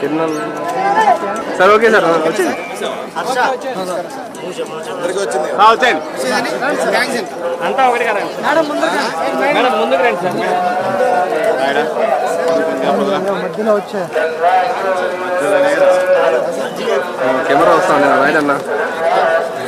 కింద sir okay sir. వచ్చింది వచ్చేయండి అంతా ఒకటి కదా మేడం. ముందుకు రండి సార్ మధ్యలో వచ్చా కెమెరా వస్తాను రైట్ అన్న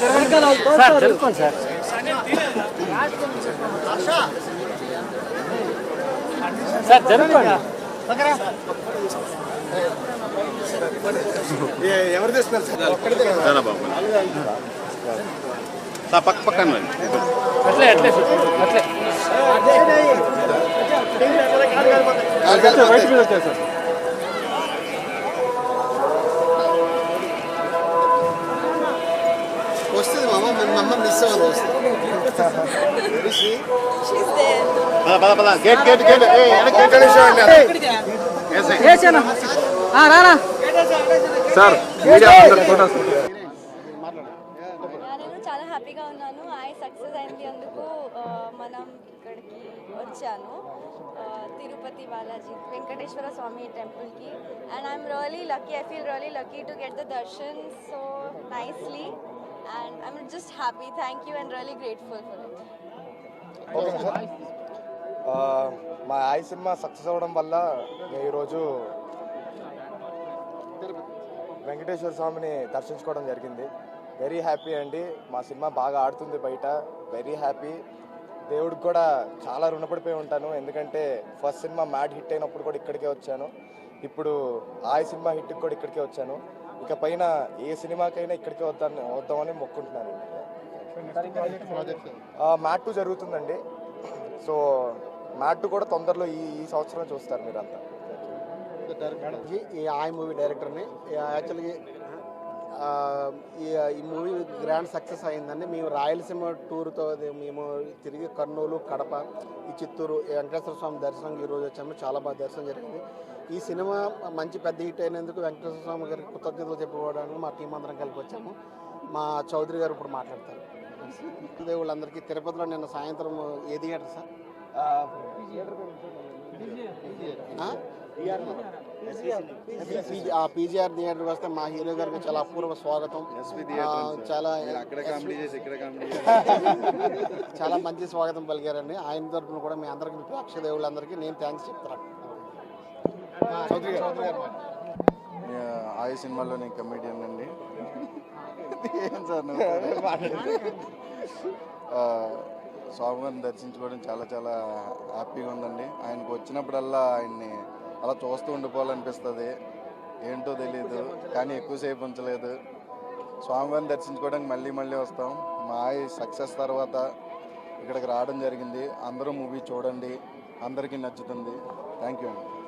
సార్ సార్ సార్ జరుగుకోండి ఎవరు తెస్తున్నారు సార్ పక్క పక్కన అట్లే అట్లే అట్లే బయట మీద వచ్చారు సార్ వస్తుంది మామ మన అమ్మ మిస్ అవ్వదు. వస్తుంది పద పద పద. గేట్ గేట్ గేట్ ఏ వెనక గేట్ అనేసి రారా సార్ మీడియా ఫోటోస్. నేను చాలా హ్యాపీగా ఉన్నాను. ఐ సక్సెస్ అయింది అందుకు మనం ఇక్కడికి వచ్చాను. తిరుపతి బాలాజీ వెంకటేశ్వర స్వామి టెంపుల్కి. And I'm really lucky I feel really lucky to get the darshan so nicely just happy. Thank you thank you grateful for it. For it మా ఆయి సినిమా సక్సెస్ అవ్వడం వల్ల నేను ఈరోజు వెంకటేశ్వర స్వామిని దర్శించుకోవడం జరిగింది. వెరీ హ్యాపీ అండి. మా సినిమా బాగా ఆడుతుంది బయట. వెరీ హ్యాపీ దేవుడికి కూడా చాలా రుణపడిపోయి ఉంటాను. ఎందుకంటే ఫస్ట్ సినిమా మ్యాడ్ హిట్ అయినప్పుడు కూడా ఇక్కడికే వచ్చాను. ఇప్పుడు ఆ సినిమా హిట్కి కూడా ఇక్కడికే వచ్చాను. ఇక పైన ఏ సినిమాకైనా ఇక్కడికే వద్దాను వద్దామని మొక్కుంటున్నాను. మ్యాట్ టూ జరుగుతుందండి. సో మ్యాట్ టూ కూడా తొందరలో ఈ ఈ సంవత్సరం చూస్తారు మీరంతా. ఈ- ఈ ఆయ్ మూవీ డైరెక్టర్ని యాక్చువల్గా ఈ ఈ మూవీ గ్రాండ్ సక్సెస్ అయిందండి. మేము రాయలసీమ టూర్తో మేము తిరిగి కర్నూలు కడప ఈ చిత్తూరు వెంకటేశ్వర స్వామి దర్శనం ఈరోజు వచ్చాము. చాలా బాగా దర్శనం జరిగింది. ఈ సినిమా మంచి పెద్ద హిట్ అయినందుకు వెంకటేశ్వర స్వామి గారికి కృతజ్ఞతలు చెప్పుకోవడానికి మా టీం అందరం కలిపి వచ్చాము. మా చౌదరి గారు ఇప్పుడు మాట్లాడతారు. దేవుళ్ళందరికీ తిరుపతిలో నిన్న సాయంత్రం ఏ థియేటర్ సార్? పీజీఆర్ థియేటర్కి వస్తే మా హీరో గారికి చాలా అపూర్వ స్వాగతం. చాలా చాలా మంచి స్వాగతం పలికారండి. ఆయన తరఫున కూడా మీ అందరికి మీ ప్రేక్ష దేవుళ్ళందరికీ నేను థ్యాంక్స్ చెప్తాను చౌదరి గారు చౌదరి గారు. ఆయి సినిమాలో నేను కమెడియన్ అండి. ఏం సార్ స్వామివారిని దర్శించుకోవడం చాలా చాలా హ్యాపీగా ఉందండి. ఆయనకు వచ్చినప్పుడల్లా ఆయన్ని అలా చూస్తూ ఉండిపోవాలనిపిస్తుంది. ఏంటో తెలియదు కానీ ఎక్కువసేపు ఉంచలేదు. స్వామివారిని దర్శించుకోవడానికి మళ్ళీ మళ్ళీ వస్తాం. మా సక్సెస్ తర్వాత ఇక్కడికి రావడం జరిగింది. అందరూ మూవీ చూడండి. అందరికీ నచ్చుతుంది. థ్యాంక్ యూ అండి.